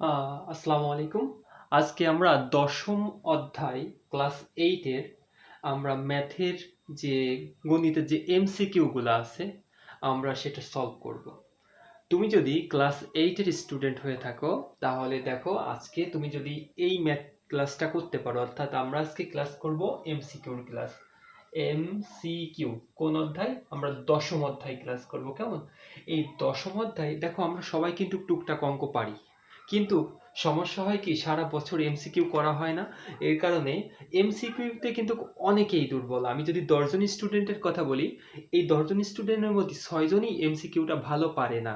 আসসালামু আলাইকুম। আজকে আমরা দশম অধ্যায়, ক্লাস এইটের আমরা ম্যাথের যে গণিতের যে এমসিকিউগুলো আছে, আমরা সেটা সলভ করব। তুমি যদি ক্লাস এইটের স্টুডেন্ট হয়ে থাকো, তাহলে দেখো আজকে তুমি যদি এই ম্যাথ ক্লাসটা করতে পারো, অর্থাৎ আমরা আজকে ক্লাস করব এমসিকিউর ক্লাস এমসিকিউ কোন অধ্যায়? আমরা দশম অধ্যায় ক্লাস করব, কেমন? এই দশম অধ্যায়, দেখো আমরা সবাই কিন্তু টুকটাক অঙ্ক পারি। কিন্তু সমস্যা হয় কি, সারা বছর এমসিকিউ করা হয় না। এর কারণে এমসিকিউতে কিন্তু অনেকেই দুর্বল। আমি যদি দশজন স্টুডেন্টের কথা বলি, এই দশজন স্টুডেন্টের মধ্যে ছয়জনই এমসিকিউটা ভালো পারে না।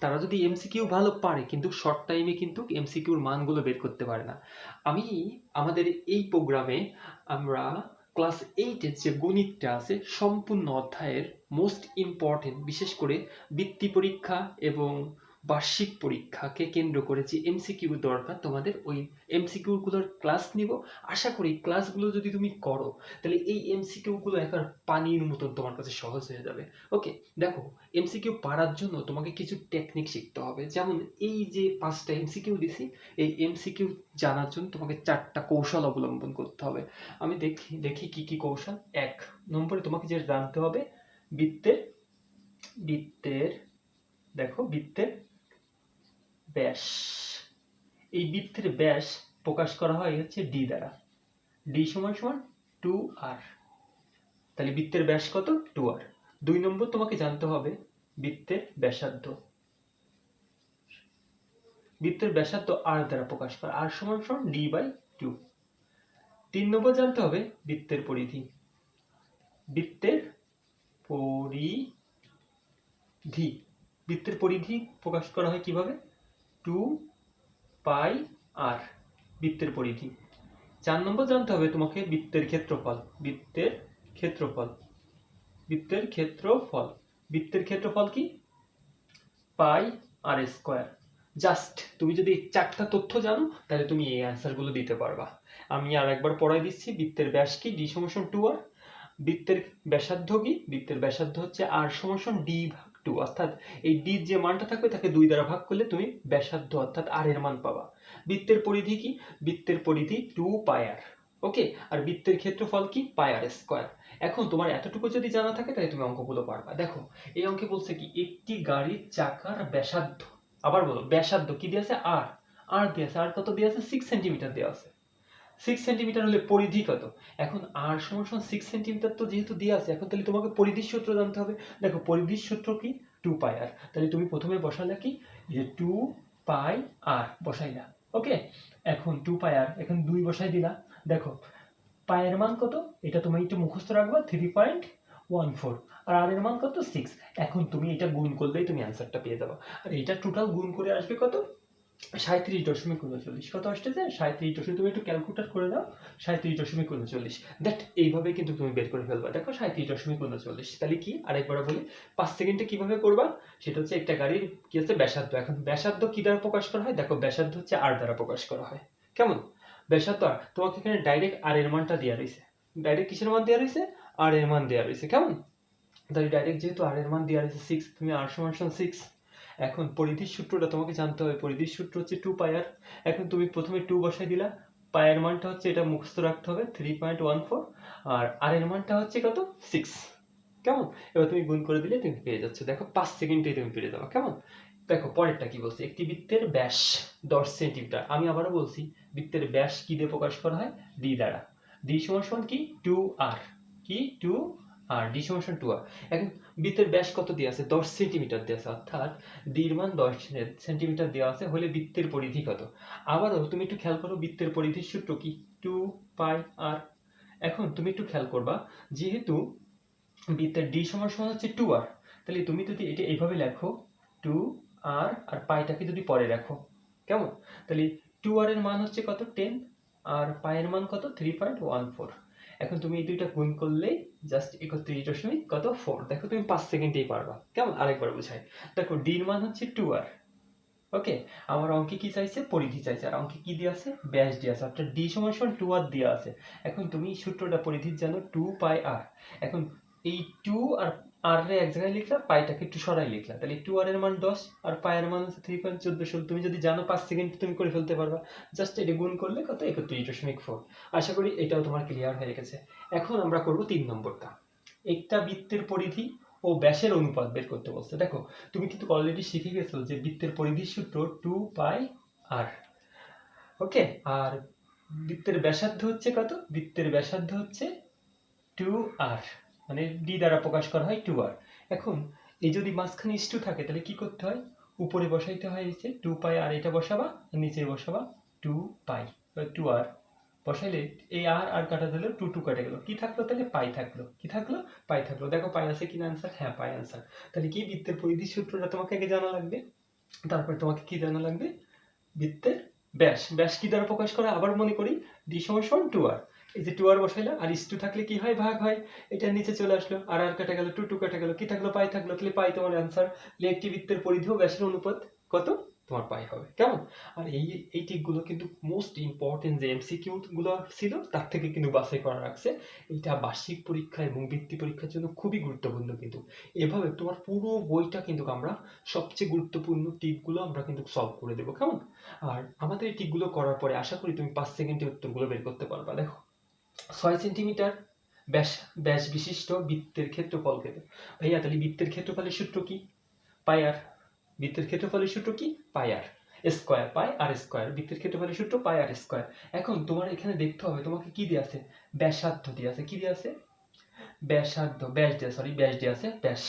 তারা যদি এমসিকিউ ভালো পারে, কিন্তু শর্ট টাইমে কিন্তু এমসিকিউর মানগুলো বের করতে পারে না। আমি, আমাদের এই প্রোগ্রামে আমরা ক্লাস এইটের যে গণিতটা আছে, সম্পূর্ণ অধ্যায়ের মোস্ট ইম্পর্টেন্ট বিশেষ করে বৃত্তি পরীক্ষা এবং বার্ষিক পরীক্ষাকে কেন্দ্র করে যে এমসিকিউ দরকার, তোমাদের ওই এমসিকিউগুলোর ক্লাস নিব। আশা করি ক্লাসগুলো যদি তুমি করো, তাহলে এই এমসিকিউগুলো একবার পানির মতন তোমার কাছে সহজ হয়ে যাবে। ওকে দেখো এমসিকিউ পারার জন্য তোমাকে কিছু টেকনিক শিখতে হবে। যেমন এই যে পাঁচটা এমসিকিউ দিছি, এই এমসিকিউ জানার জন্য তোমাকে চারটা কৌশল অবলম্বন করতে হবে। আমি দেখি দেখি কি কি কৌশল। এক নম্বরে তোমাকে যেটা জানতে হবে, বৃত্তের বৃত্তের, দেখো বৃত্তের ব্যাস। এই বৃত্তের ব্যাস প্রকাশ করা হয় হচ্ছে ডি দ্বারা। ডি সমান সমান টু আর তাহলে বৃত্তের ব্যাস কত? টু আর দুই নম্বর তোমাকে জানতে হবে বৃত্তের ব্যাসার্ধ। বৃত্তের ব্যাসার্ধ আর দ্বারা প্রকাশ করা। আর সমান সমান ডি বাই টু তিন নম্বর জানতে হবে বৃত্তের পরিধি। বৃত্তের পরিধি। বৃত্তের পরিধি প্রকাশ করা হয় কীভাবে? টু পাই আর, বৃত্তের পরিধি। চার নম্বর জানতে হবে তোমাকে বৃত্তের ক্ষেত্রফল বৃত্তের ক্ষেত্রফল বৃত্তের ক্ষেত্রফল বৃত্তের ক্ষেত্রফল কি? Pi r square. জাস্ট তুমি যদি চারটা তথ্য জানো, তাহলে তুমি এই অ্যান্সারগুলো দিতে পারবা। আমি আর একবার পড়াই দিচ্ছি, বৃত্তের ব্যাস কি? ডি সমান টু আর। বৃত্তের ব্যাসার্ধ কি? বৃত্তের ব্যাসার্ধ হচ্ছে আর সমান ডি ভাগ। টু অর্থাৎ এই ডি যে মানটা থাকবে তাকে দুই দ্বারা ভাগ করলে তুমি ব্যাসার্ধ, অর্থাৎ আর এর মান পাবা। বৃত্তের পরিধি কি? বৃত্তের পরিধি টু পায়ার ওকে আর বৃত্তের ক্ষেত্রফল কি? পায়ার স্কোয়ার এখন তোমার এতটুকু যদি জানা থাকে, তাহলে তুমি অঙ্কগুলো পারবা। দেখো, এই অঙ্কে বলছে কি? একটি গাড়ির চাকার ব্যাসার্ধ। আবার বলো, ব্যাসার্ধ কি দিয়ে আছে? আর আর দিয়ে আছে। আর কত দিয়ে আছে? সিক্স সেন্টিমিটার দেওয়া আছে। সিক্স সেন্টিমিটার হলে পরিধি কত এখন আর সমান সমান সিক্স সেন্টিমিটার তো যেহেতু দিয়ে আছে, এখন তাহলে তোমাকে পরিধির সূত্র জানতে হবে। দেখো পরিধির সূত্র কি? টু পাই আর তাহলে তুমি প্রথমে বসালে কি? যে টু পাই আর বসাইলা ওকে এখন টু পাই আর এখন দুই বসাই দিলা। দেখো পায়ের মান কত? এটা তুমি একটু মুখস্থ রাখবা থ্রি পয়েন্ট ওয়ান ফোর আর আর এর মান কত? সিক্স এখন তুমি এটা গুণ করলেই তুমি অ্যান্সারটা পেয়ে যাব। আর এটা টোটাল গুণ করে আসবে কত? সাঁত্রিশ দশমিক উনচল্লিশ। কত আসতেছে সাঁত্রিশ দশমিক, তুমি একটু ক্যালকুলেট করে দাও। সাঁত্রিশ দশমিক উনচল্লিশ। দ্যাট এইভাবে কিন্তু তুমি বের করে ফেলবা। দেখো, সাঁত্রিশ দশমিক উনচল্লিশ। তাহলে কি? আরেকবার বলি, পাঁচ সেকেন্ডে কীভাবে করবা? সেটা হচ্ছে একটা গাড়ির কি হচ্ছে ব্যাসার্ধ। এখন ব্যাসার্ধ কি দ্বারা প্রকাশ করা হয়? দেখো, ব্যাসার্ধ হচ্ছে আর দ্বারা প্রকাশ করা হয়। কেমন? ব্যাসার্ধ আর তোমাকে এখানে ডাইরেক্ট আর এর মানটা দেওয়া রয়েছে। ডাইরেক্ট কিসের মান দেওয়া রয়েছে? আর এর মান দেওয়া রয়েছে। কেমন? তাহলে ডাইরেক্ট যেহেতু আর এর মান দেওয়া রয়েছে সিক্স তুমি আর সমান সিক্স এখন পরিধির সূত্রটা তোমাকে জানতে হবে। পরিধির সূত্র হচ্ছে টু পায়ার এখন তুমি প্রথমে টু বসাই দিলা। পায়ের মানটা হচ্ছে এটা মুখস্থ রাখতে হবে থ্রি পয়েন্ট ওয়ান ফোর আর আর এর মানটা হচ্ছে কত? সিক্স কেমন? এবার তুমি গুণ করে দিলে তুমি পেয়ে যাচ্ছ। দেখো, পাঁচ সেকেন্ডেই তুমি পেয়ে যাবে। কেমন? দেখো, পরেরটা কি বলছে? একটি বৃত্তের ব্যাস দশ সেন্টিমিটার। আমি আবারও বলছি, বৃত্তের ব্যাস কি দিয়ে প্রকাশ করা হয়? ডি দ্বারা। ডি সমান সমান কি? টু আর কি? টু আর ডি সমান সমান টু আর এখন বৃত্তের ব্যাস কত দেওয়া আছে? দশ সেন্টিমিটার দেওয়া আছে, অর্থাৎ ডির মান দশ সেন্টিমিটার দেওয়া আছে, হলে বৃত্তের পরিধি কত? আবারও তুমি একটু খেয়াল করো, বৃত্তের পরিধির সূত্র কি? Two pi r. এখন তুমি একটু খেয়াল করবা, যেহেতু বৃত্তের ডি সমান সমান হচ্ছে টু আর, তাহলে তুমি যদি এটা এইভাবে লেখো, টু আর আর পাইটাকে যদি পরে রাখো, কেমন? তাহলে টু আর এর মান হচ্ছে কত? টেন, আর পায়ের মান কত? Three point one four. এখন তুমি এই দুইটা গুণ করলেই জাস্ট একত্রিশ দশমিক কত? ফোর দেখো তুমি পাঁচ সেকেন্ডেই পারবা। কেমন? আরেকবার বুঝাই। দেখো ডির মান হচ্ছে টু আর ওকে আমার অঙ্কে কি চাইছে? পরিধি চাইছে। আর অঙ্কে কি দেওয়া আছে? ব্যাস দেওয়া আছে। আপনার ডি সমান সমান টু আর দেওয়া আছে। এখন তুমি সূত্রটা পরিধির জানো টু পাই আর এখন এই টু আর আর রে এক জায়গায় লিখলা পাইটাকে একটু সরাই লিখলা তাহলে টু আর এর মান দশ, আর পায়ের মান হচ্ছে থ্রি পয়েন্ট চোদ্দ ষোলো। তুমি যদি জানো পাঁচ সেকেন্ড তুমি করে ফেলতে পারবা। জাস্ট এটা গুণ করলে কত? একত্রিশ দশমিক ফোর আশা করি এটাও তোমার ক্লিয়ার হয়ে গেছে। এখন আমরা করব তিন নম্বরটা। একটা বৃত্তের পরিধি ও ব্যাসের অনুপাত বের করতে বলছে। দেখো, তুমি কিন্তু অলরেডি শিখে গেছো যে বৃত্তের পরিধির সূত্র টু পাই আর ওকে আর বৃত্তের ব্যাসার্ধ হচ্ছে কত? বৃত্তের ব্যাসার্ধ হচ্ছে টু আর মানে ডি দ্বারা প্রকাশ করা হয় টু আর এখন এই যদি মাঝখানে ইস টু থাকে, তাহলে কি করতে হয়? উপরে বসাইতে হয় যে টু পাই আর এটা বসাবা নিচে বসাবা টু পাই টু আর বসাইলে এই আর আর কাটা দিল টু টু কাটে গেল। কি থাকল? তাহলে পাই থাকল। কি থাকল? পাই থাকল। দেখো পাই আছে কিনা আনসার হ্যাঁ পাই আনসার তাহলে কি বৃত্তের পরিধি সূত্রটা তোমাকে আগে জানা লাগবে? তারপরে তোমাকে কি জানা লাগবে? বৃত্তের ব্যাস। ব্যাস কি দ্বারা প্রকাশ করা? আবার মনে করি ডি সমান সমান টু আর এই যে two R বসাইলাম, R is to থাকলে কি হয়? ভাগ হয়। এটা নিচে চলে আসলো। আর আর কাটা গেল টু টু কাটা গেল। কি থাকল? পাই থাকল। তাহলে পাই তোমার অ্যান্সার একটি বৃত্তের পরিধি ও ব্যাসের অনুপাত কত? তোমার পাই হবে। কেমন? আর এই এই টিকগুলো কিন্তু মোস্ট ইম্পর্টেন্ট যে এমসিকিউ গুলো ছিল, তার থেকে কিন্তু বাছাই করা রাখছে। এটা বার্ষিক পরীক্ষা এবং বৃত্তি পরীক্ষার জন্য খুবই গুরুত্বপূর্ণ কিন্তু। এভাবে তোমার পুরো বইটা কিন্তু আমরা সবচেয়ে গুরুত্বপূর্ণ টিপগুলো আমরা কিন্তু সলভ করে দেবো। কেমন? আর আমাদের এই টিপগুলো করার পরে আশা করি তুমি পাঁচ সেকেন্ডে উত্তরগুলো বের করতে পারবা। দেখো। ছয় সেন্টিমিটার ব্যাস ব্যাস বিশিষ্ট বৃত্তের ক্ষেত্রফল পেতে ভাইয়া, তাহলে বৃত্তের ক্ষেত্রফলের সূত্র কি? পাই আর বৃত্তের ক্ষেত্রফলের সূত্র কি? পাই আর স্কোয়ার পাই আর স্কোয়ার বৃত্তের ক্ষেত্রফলের সূত্র পাই আর স্কোয়ার এখন তোমার এখানে দেখতে হবে, তোমাকে কি দিয়ে আছে? ব্যাসার্ধ দিয়ে আছে। কি দিয়ে আছে? ব্যাসার্ধ, ব্যাস দিয়ে সরি ব্যাস দিয়ে আছে, ব্যাস।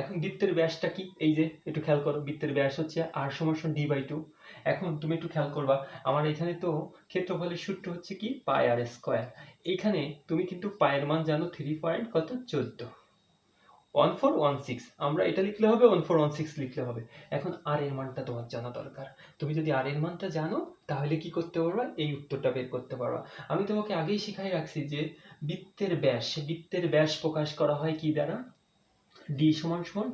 এখন বৃত্তের ব্যাসটা কি? এই যে, একটু খেয়াল করো, বৃত্তের ব্যাস হচ্ছে আর সমান ডি বাই টু এখন তুমি একটু খেয়াল করবা, আমার এখানে তো ক্ষেত্রফলের সূত্র হচ্ছে কি? Pi r square. এইখানে তুমি কিন্তু পায়ের মান জানো থ্রি পয়েন্ট কত? চোদ্দ। ওয়ান ফোর ওয়ান সিক্স আমরা এটা লিখলে হবে ওয়ান ফোর ওয়ান সিক্স লিখলে হবে। এখন আর এর মানটা তোমার জানা দরকার। তুমি যদি আর এর মানটা জানো, তাহলে কি করতে পারবা? এই উত্তরটা বের করতে পারবা। আমি তোমাকে আগেই শিখাই রাখছি যে বৃত্তের ব্যাস বৃত্তের ব্যাস প্রকাশ করা হয় কি দ্বারা? ডি সমান সমান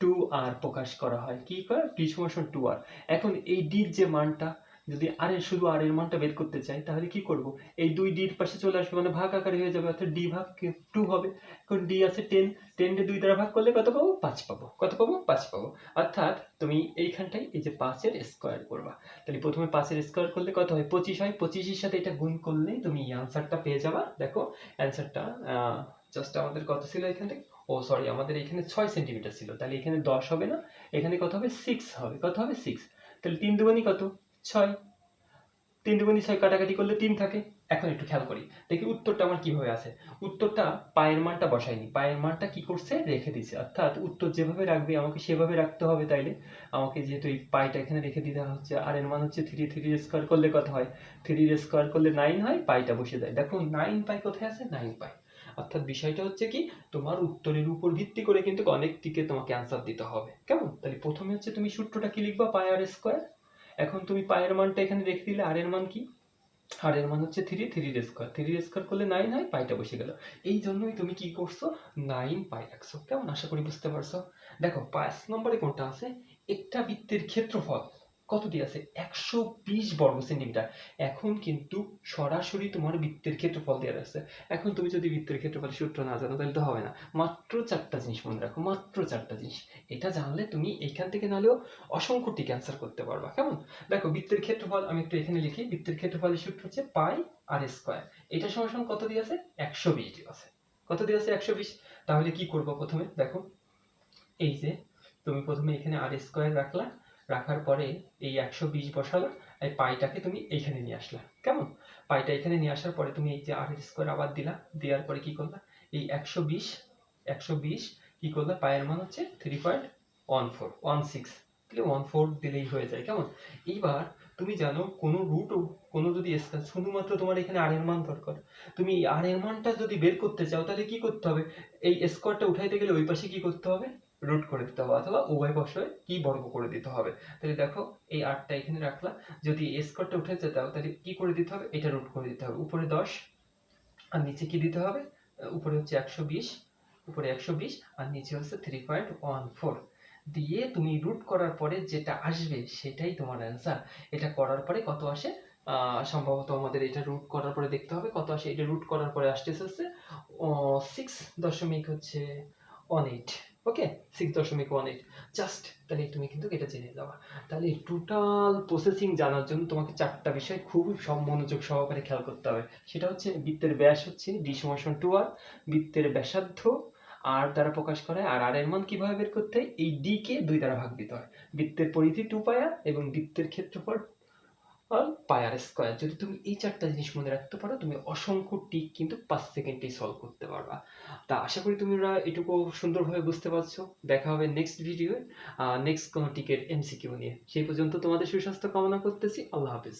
টু আর প্রকাশ করা হয়। কি করে? ডি সমান টু আর এখন এই ডির যে মানটা, যদি আর এর শুধু আর এর মানটা বের করতে চাই, তাহলে কি করব? এই দুই ডির পাশে চলে আসবে মানে ভাগ আকারে হয়ে যাবে, অর্থাৎ ডি ভাগ টু হবে। এখন ডি আছে টেন টেন ডে দুই দ্বারা ভাগ করলে কত পাবো? পাঁচ পাবো। কত পাবো? পাঁচ পাবো। অর্থাৎ তুমি এইখানটায় এই যে পাঁচের স্কোয়ার করবা। তাহলে প্রথমে পাঁচের স্কোয়ার করলে কত হয়? পঁচিশ হয়। পঁচিশের সাথে এটা গুণ করলে তুমি অ্যান্সারটা পেয়ে যাবা। দেখো অ্যান্সারটা জাস্ট আমাদের কত ছিল এখান থেকে ও সরি আমাদের এখানে ছয় সেন্টিমিটার ছিল। তাহলে এখানে দশ হবে না? এখানে কত হবে? সিক্স হবে। কত হবে? সিক্স তাহলে তিন দুগুনি কত? ছয়। তিন দুগুনি ছয় কাটাকাটি করলে তিন থাকে। এখন একটু খেয়াল করি। দেখি উত্তরটা আমার কীভাবে আছে। উত্তরটা পায়ের মানটা বসায়নি। পায়ের মানটা কি করছে? রেখে দিছে অর্থাৎ উত্তর যেভাবে রাখবে, আমাকে সেভাবে রাখতে হবে তাইলে। আমাকে যেহেতু এই পাইটা এখানে রেখে দিতে হচ্ছে, আর এর মান হচ্ছে থ্রি থ্রি স্কোয়ার করলে কত হয়? থ্রি স্কোয়ার করলে নাইন হয় পাইটা বসে যায় দেখো নাইন পাই কোথায় আছে? Nine pi. অর্থাৎ বিষয়টা হচ্ছে কি, তোমার উত্তরের উপর ভিত্তি করে কিন্তু অনেক দিকে তোমাকে অ্যান্সার দিতে হবে। কেমন? তাহলে প্রথমে হচ্ছে তুমি সূত্রটা কি লিখবা? পাই আর স্কোয়ার এখন তুমি পায়ের মানটা এখানে রেখে দিলে আর এর মান কি? আর এর মান হচ্ছে three three square three square করলে নাইন হয়, পাইটা বসে গেল। এই জন্যই তুমি কি করছ? নাইন পাই রাখছো। কেমন? আশা করি বুঝতে পারছ। দেখো, পাঁচ নম্বরে কোনটা আছে? একটা বৃত্তের ক্ষেত্রফল। কতটি আছে? একশো বিশ বর্গ সেন্টিমিটার। এখন কিন্তু সরাসরি তোমার বৃত্তের ক্ষেত্রফল দেওয়া আছে এখন তুমি যদি বৃত্তের ক্ষেত্রফল সূত্র না জানো, তাহলে তো হবে না। মাত্র চারটা জিনিস মনে রাখো, মাত্র চারটা জিনিস। এটা জানলে তুমি এখান থেকে নাহলেও অসংখ্যটি ক্যান্সার করতে পারবা। কেমন? দেখো, বৃত্তের ক্ষেত্রফল আমি একটু এখানে লিখি। বৃত্তের ক্ষেত্রফলের সূত্র হচ্ছে পাই আর স্কোয়ার। এটা সমান কত দিয়ে আছে? একশো বিশ দিয়ে আছে। কত দিয়ে আছে একশো বিশ? তাহলে কি করব প্রথমে? দেখো, এই যে তুমি প্রথমে এখানে আর স্কোয়ার রাখলা। রাখার পরে এই একশো বিশ বসালা, এই পাইটাকে তুমি এইখানে নিয়ে আসলা। কেমন? পাইটা এখানে নিয়ে আসার পরে তুমি এই যে আর স্কোয়ার আবার দিলা, দেওয়ার পরে কি করলা? এই একশো বিশ একশো বিশ কি করলা? পায়ের মান হচ্ছে three point one four one six তাহলে ওয়ান ফোর দিলেই হয়ে যায়, কেমন? এইবার তুমি জানো কোনো রুট কোনো যদি স্কোয়ার শুধুমাত্র তোমার এখানে আর এর মান দরকার। তুমি আর এর মানটা যদি বের করতে চাও, তাহলে কি করতে হবে? এই স্কোয়ারটা উঠাইতে গেলে ওই পাশে কি করতে হবে? রুট করে দিতে হবে অথবা উভয় পাশে কি বর্গ করে দিতে হবে। তাহলে দেখো এই আটটা এখানে রাখলা যদি স্কোয়ারটা উঠে যেতে হবে তাহলে কি করে দিতে হবে? এটা রুট করে দিতে হবে। উপরে দশ, আর নিচে কি দিতে হবে? উপরে হচ্ছে একশো বিশ, উপরে একশো বিশ, আর নিচে হচ্ছে থ্রি পয়েন্ট ওয়ান ফোর দিয়ে তুমি রুট করার পরে যেটা আসবে সেটাই তোমার অ্যান্সার এটা করার পরে কত আসে? সম্ভবত আমাদের এটা রুট করার পরে দেখতে হবে কত আসে। এটা রুট করার পরে আসতেছে হচ্ছে সিক্স দশমিক হচ্ছে ওয়ান ওকে সিক্স দশমিক জাস্ট তাহলে তুমি কিন্তু এটা জেনে যাওয়া তাহলে টোটাল প্রসেসিং জানার জন্য তোমাকে চারটা বিষয় সব মনোযোগ সহকারে খেয়াল করতে হবে। সেটা হচ্ছে বৃত্তের ব্যাস হচ্ছে ডি টু আর বৃত্তের ব্যাসার্ধ আর দ্বারা প্রকাশ করা আর আর এর মান কীভাবে বের করতে হয়? এই ডি কে দুই দ্বারা ভাগ দিতে হয়। বৃত্তের পরিধি টু পায়ার এবং বৃত্তের ক্ষেত্রফল স্কোয়ার যদি তুমি এই চারটা জিনিস মনে রাখতে পারো, তুমি অসংখ্য টিক কিন্তু পাঁচ সেকেন্ডেই সলভ করতে পারবা। তা আশা করি তোমরা এটুকু সুন্দরভাবে বুঝতে পারছ। দেখা হবে নেক্সট ভিডিও নেক্সট কোনো টিকের এমসিকিউ নিয়ে। সেই পর্যন্ত তোমাদের সুস্বাস্থ্য কামনা করতেছি। আল্লাহ হাফিজ।